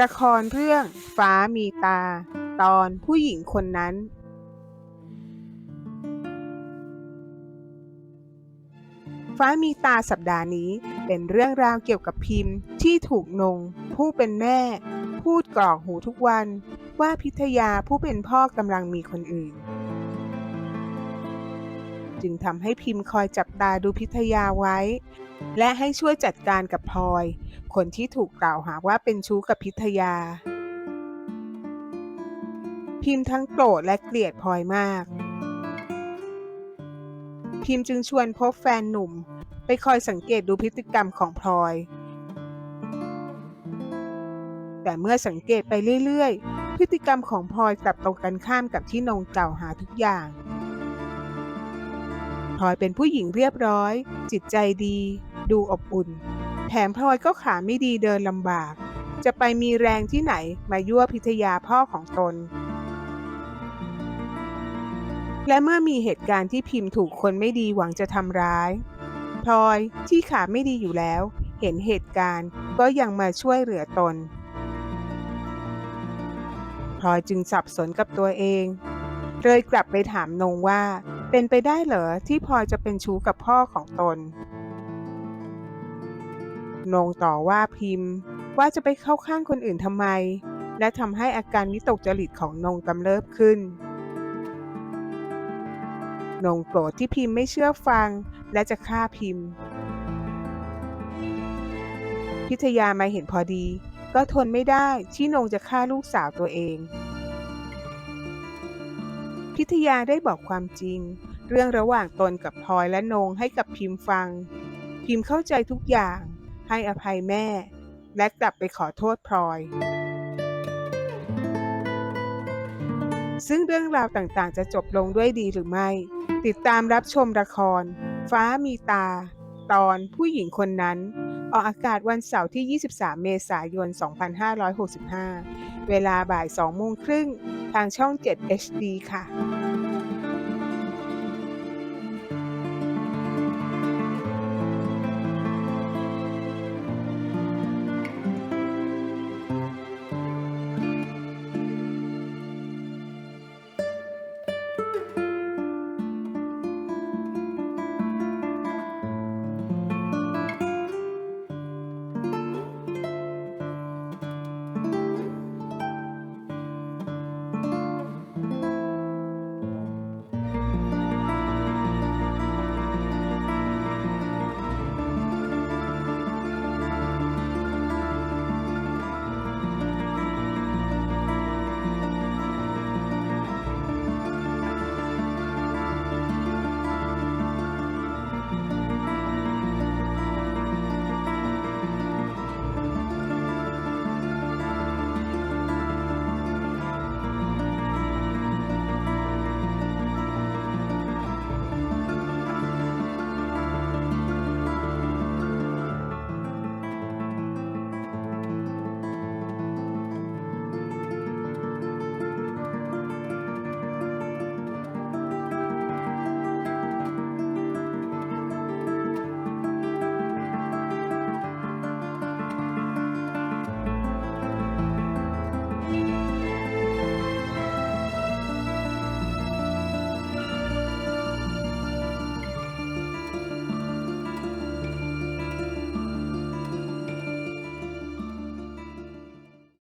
ละครเรื่องฟ้ามีตา ตอนผู้หญิงคนนั้น ฟ้ามีตาสัปดาห์นี้เป็นเรื่องราวเกี่ยวกับพิมพ์ที่ถูกนง ผู้เป็นแม่ พูดกรอกหูทุกวันว่าพิทยาผู้เป็นพ่อกำลังมีคนอื่น จึงทำให้พิมพ์คอยจับตาดูพิทยาไว้ และให้ช่วยจัดการกับพลอย คนที่ถูกกล่าวหาว่าเป็นชู้กับพิทยา พิมพ์ทั้งโกรธและเกลียดพลอยมาก พิมพ์จึงชวนพบแฟนหนุ่ม ไปคอยสังเกตดูพฤติกรรมของพลอย แต่เมื่อสังเกตไปเรื่อยๆ พฤติกรรมของพลอยกลับตรงกันข้ามกับที่นงกล่าวหาทุกอย่างพลอยเป็นผู้หญิงเรียบร้อย จิตใจดี ดูอบอุ่น แถมพลอยก็ขาไม่ดีเดินลำบาก จะไปมีแรงที่ไหนมายั่วพิทยาพ่อของตน และเมื่อมีเหตุการณ์ที่พิมพ์ถูกคนไม่ดีหวังจะทำร้ายพลอยที่ขาไม่ดีอยู่แล้ว เห็นเหตุการณ์ก็ยังมาช่วยเหลือตนพลอยจึงสับสนกับตัวเอง เลยกลับไปถามนงว่า เป็นไปได้เหรอที่พลอยจะเป็นชู้กับพ่อของตน นงต่อว่าพิมพ์ ว่าจะไปเข้าข้างคนอื่นทำไม และทำให้อาการวิตกจริตของนงกำเริบขึ้น นงโกรธที่พิมพ์ไม่เชื่อฟัง และจะฆ่าพิมพ์ พิทยามาเห็นพอดี ก็ทนไม่ได้ที่นงจะฆ่าลูกสาวตัวเอง พิทยาได้บอกความจริง เรื่องระหว่างตนกับพลอยและนงให้กับพิมพ์ฟังพิมพ์เข้าใจทุกอย่าง ให้อภัยแม่ และกลับไปขอโทษพลอย ซึ่งเรื่องราวต่างๆ จะจบลงด้วยดีหรือไม่ ติดตามรับชมละคร ฟ้ามีตา ตอนผู้หญิงคนนั้น ออกอากาศวันเสาร์ที่ 23 เมษายน 2565 เวลาบ่าย 2 โมงครึ่งทางช่อง 7 HD ค่ะ